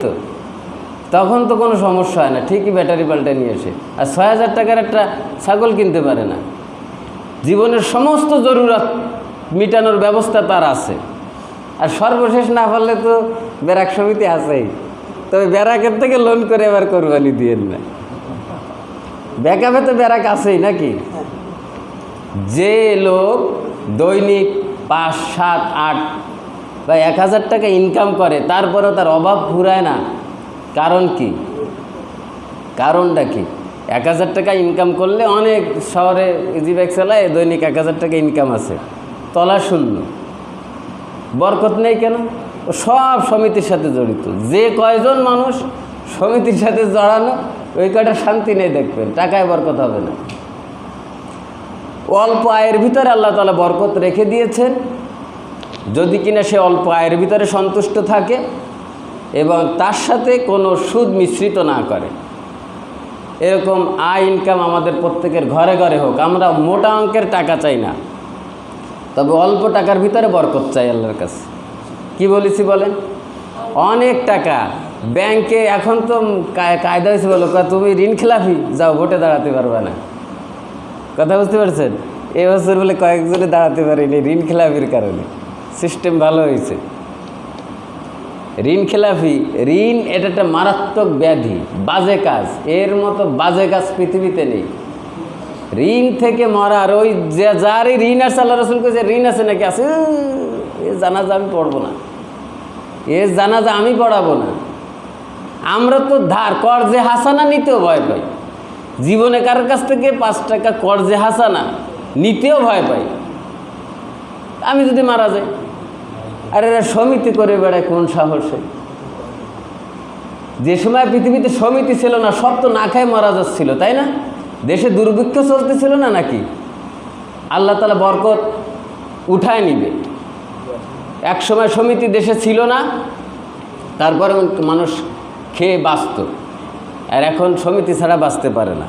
তো? তখন তো কোনো সমস্যা হয় না, ঠিকই ব্যাটারি পাল্টে নিয়ে এসে। আর ছয় হাজার টাকার একটা ছাগল কিনতে পারে না। জীবনের সমস্ত জরুরত মিটানোর ব্যবস্থা তার আছে। আর সর্বশেষ না পারলে তো ব্যারাক সমিতি আছেই। তবে ব্যারাকের থেকে লোন করে এবার কোরবানি দিয়েন না। ব্যাকআপে তো ব্যারাক আছেই নাকি? যে লোক দৈনিক পাঁচ, সাত, আট বা এক হাজার টাকা ইনকাম করে, তারপরেও তার অভাব ফুরায় না। কারণ কি? কারণটা কি? এক হাজার টাকা ইনকাম করলে অনেক শহরে ইজি বাইক চালায় দৈনিক এক হাজার টাকা ইনকাম আছে। তলা শূন্য। বরকত নেই কেন? সব সমিতির সাথে জড়িত। যে কয়জন মানুষ সমিতির সাথে জড়ানো, ওই কয়টা শান্তি নেই দেখবেন, টাকায় বরকত হবে না। অল্প আয়ের ভিতরে আল্লাহ তালা বরকত রেখে দিয়েছেন। যদি কিনা সে অল্প আয়ের ভিতরে সন্তুষ্ট থাকে এবং তার সাথে কোনো সুদ মিশ্রিত না করে। এরকম আয় ইনকাম আমাদের প্রত্যেকের ঘরে ঘরে হোক, আমরা মোটা অঙ্কের টাকা চাই না। তবে অল্প টাকার ভিতরে বরকত চাই আল্লাহর কাছে। কি বলেছি বলেন? অনেক টাকা। ব্যাংকে এখন তো কায়দা হয়েছে বলো তুমি ঋণ খেলাফি? যাও, ভোটে দাঁড়াতে পারবে না। কথা বুঝতে পারছেন? এবছর বলে কয়েকজনে দাঁড়াতে পারেনি ঋণ খেলাফির কারণে। সিস্টেম ভালো হয়েছে। ঋণ খেলাফি, ঋণ এটা একটা মারাত্মক ব্যাধি, বাজে কাজ, এর মতো বাজে কাজ পৃথিবীতে নেই। ঋণ থেকে মরার ওই যে যারই ঋণ আছে, আল্লাহ রসুল যে ঋণ আছে নাকি? আছে, এ জানাজা আমি পড়ব না। এ জানাজা আমি পড়াবো না। আমরা তো ধার, কর্জে হাসানা নিতেও ভয় পাই। জীবনে কারোর কাছ থেকে পাঁচ টাকা কর কর্জে হাসানা নিতেও ভয় পাই। আমি যদি মারা যাই আর এরা সমিতি করে বেড়ায় কোন সাহসে? যে সময় পৃথিবীতে সমিতি ছিল না, সব তো না খায় মারা যাচ্ছিল, তাই না? দেশে দুর্ভিক্ষ চলতেছিল না নাকি? আল্লাহ তালা বরকত উঠায় নিবে। এক সময় সমিতি দেশে ছিল না, তারপরে মানুষ খেয়ে বাঁচত। আর এখন সমিতি ছাড়া বাঁচতে পারে না।